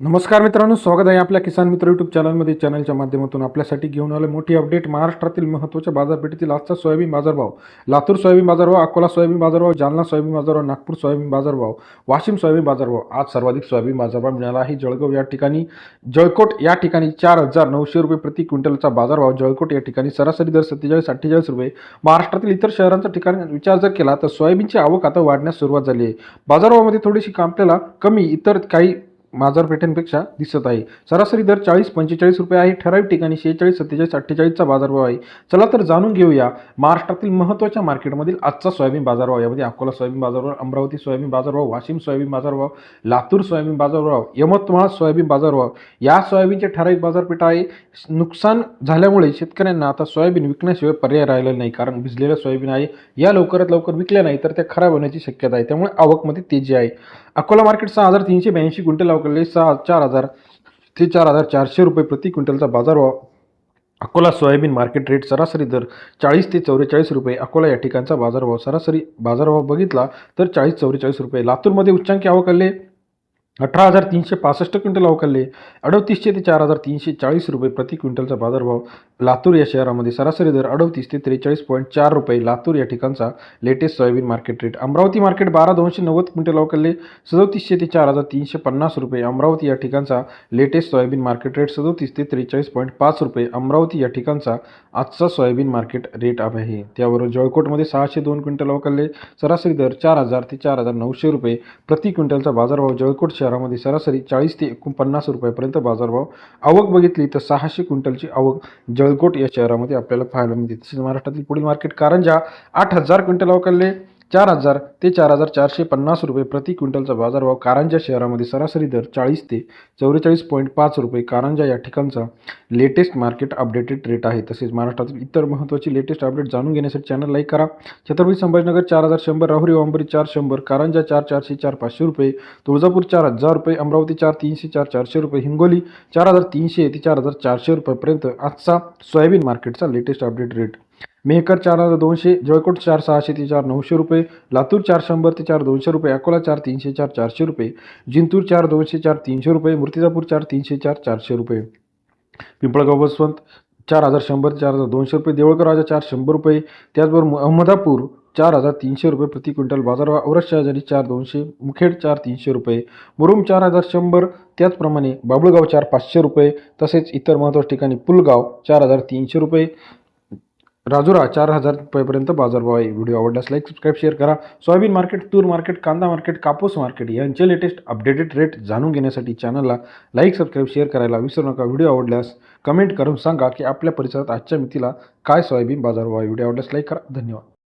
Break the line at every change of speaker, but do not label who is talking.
नमस्कार मित्रांनो स्वागत आहे आपल्या किसान मित्र यूट्यूब चॅनलमध्ये चॅनलच्या माध्यमातून. आपल्यासाठी घेऊन आले मोठी अपडेट महाराष्ट्रातील महत्त्वाच्या बाजारपेठेतील आजचा सोयाबीन बाजारभाव. लातूर सोयाबीन बाजारभाव अकोला सोयाबीन बाजारभाव जालना सोयाबीन बाजारभाव नागपूर सोयाबीन बाजारभाव वाशिम सोयाबीन बाजारभाव. आज सर्वाधिक सोयाबीन बाजारभाव मिळाला आहे. जळगाव या ठिकाणी जळकोट या ठिकाणी चार हजार नऊशे रुपये प्रति क्विंटलचा बाजारभाव. जळकोट या ठिकाणी सरासरी दर सत्तेचाळीस अठ्ठेचाळीस रुपये. महाराष्ट्रातील इतर शहरांच्या ठिकाणी विचार जर केला तर सोयाबीनची आवक आता वाढण्यास सुरुवात झाली आहे. बाजारभावामध्ये थोडीशी आपल्याला कमी इतर काही बाजारपेठांपेक्षा दिसत आहे. सरासरी दर चाळीस पंचेचाळीस रुपये आहे. ठराविक ठिकाणी शेहेचाळीस सत्तेचाळीस अठ्ठेचाळीसचा बाजारभाव आहे. चला तर जाणून घेऊया महाराष्ट्रातील महत्त्वाच्या मार्केटमधील आजचा सोयाबीन बाजारभाव. यामध्ये अकोला सोयाबीन बाजारभाव अमरावती सोयाबीन बाजारभाव वाशिम सोयाबीन बाजारभाव लातूर सोयाबीन बाजारभाव यवतमाळ सोयाबीन बाजारभाव. या सोयाबीनचे ठराविक बाजारपेठ आहे. नुकसान झाल्यामुळे शेतकऱ्यांना आता सोयाबीन विकण्याशिवाय पर्याय राहिलेला नाही. कारण भिजलेलं सोयाबीन आहे. या लवकरात लवकर विकल्या नाही तर त्या खराब होण्याची शक्यता आहे. त्यामुळे आवकमध्ये तेजी आहे. अकोला मार्केट सहा हजार तीनशे ब्याऐंशी क्विंटल अवकलले सहा चार हजार ते चार हजार चारशे रुपये प्रति क्विंटलचा बाजारभाव अकोला सोयाबीन मार्केट रेट सरासरी दर चाळीस ते चौवेचाळीस रुपये. अकोला या ठिकाणचा बाजारभाव सरासरी बाजारभाव बघितला तर चाळीस चौवेचाळीस रुपये. लातूरमध्ये उच्चांकी आवकले अठरा हजार तीनशे पासष्ट क्विंटल अवकलले अडतीसशे ते चार हजार तीनशे चाळीस रुपये प्रति क्विंटलचा बाजारभाव लातूर या शहरामध्ये सरासरी दर अडतीस ते त्रेचाळीस पॉईंट चार रुपये लातूर या ठिकाणचा latest soybean market rate Amravati market बारा दोनशे नव्वद क्विंटल अवकलले सदोतीसशे ते चार हजार तीनशे पन्नास रुपये अमरावती या ठिकाणचा लेटेस्ट सोयाबीन मार्केट रेट सदोतीस ते त्रेचाळीस पॉईंट पाच रुपये अमरावती या ठिकाणचा आजचा सोयाबीन मार्केट रेट आहे. त्यावरून जळकोटमध्ये सहाशे दोन क्विंटल अवकलले सरासरी दर चार हजार ते चार हजार नऊशे रुपये प्रति क्विंटलचा बाजारभाव जळकोट शहरामध्ये सरासरी चाळीस ते एकोणपन्नास रुपयापर्यंत बाजारभाव. आवक बघितली तर सहाशे क्विंटलची आवक जळ गळकोट या शहरामध्ये आपल्याला पाहायला मिळते. तसेच महाराष्ट्रातील पुढील मार्केट कारंजा आठ हजार क्विंटल अवकलले चार हजार ते चार हजार चारशे पन्नास रुपये प्रति क्विंटलचा बाजारभाव कारंजा शहरामध्ये सरासरी दर चाळीस ते चौवेचाळीस पॉईंट पाच रुपये. कारंजा या ठिकाणचा लेटेस्ट मार्केट अपडेटेड रेट आहे. तसेच महाराष्ट्रातील इतर महत्त्वाची लेटेस्ट अपडेट जाणून घेण्यासाठी चॅनल लाईक करा. छत्रपती संभाजीनगर चार हजार शंभर राहुरी वांबरी चार शंभर कारंजा चार चारशे चार पाचशे रुपये तुळजापूर चार हजार रुपये अमरावती चार तीनशे चार चारशे रुपये हिंगोली चार हजार तीनशे ते चार हजार चारशे रुपयेपर्यंत आजचा सोयाबीन मार्केटचा लेटेस्ट अपडेट रेट मेहकर चार हजार दोनशे जळकोट चार सहाशे ते चार नऊशे रुपये लातूर चार शंभर ते चार दोनशे रुपये अकोला चार तीनशे चार चारशे रुपये जिंतूर चार दोनशे चार तीनशे रुपये मूर्तिजापूर चार तीनशे चार चारशे रुपये. पिंपळगाव बसवंत चार हजार शंभर ते चार हजार दोनशे रुपये देवळकर राजा चार शंभर रुपये त्याचबरोबर अहमदापूर चार हजार तीनशे रुपये प्रति क्विंटल बाजारभाव औरत चार दोनशे मुखेड चार तीनशे रुपये मुरुम चार हजार शंभर त्याचप्रमाणे बाबुळगाव चार पाचशे रुपये तसेच इतर महत्त्वाच्या ठिकाणी पुलगाव चार हजार तीनशे रुपये राजुरा चार हजार रुपयेपर्यंत बाजारभाव आहे. व्हिडिओ आवडल्यास लाईक सबस्क्राईब शेअर करा. सोयाबीन मार्केट तूर मार्केट कांदा मार्केट कापूस मार्केट यांचे लेटेस्ट अपडेटेड रेट जाणून घेण्यासाठी चॅनलला लाईक सबस्क्राईब शेअर करायला विसरू नका. व्हिडिओ आवडल्यास कमेंट करून सांगा की आपल्या परिसरात आजच्या मितीला काय सोयाबीन बाजारभाव आहे. व्हिडिओ आवडल्यास लाईक करा. धन्यवाद.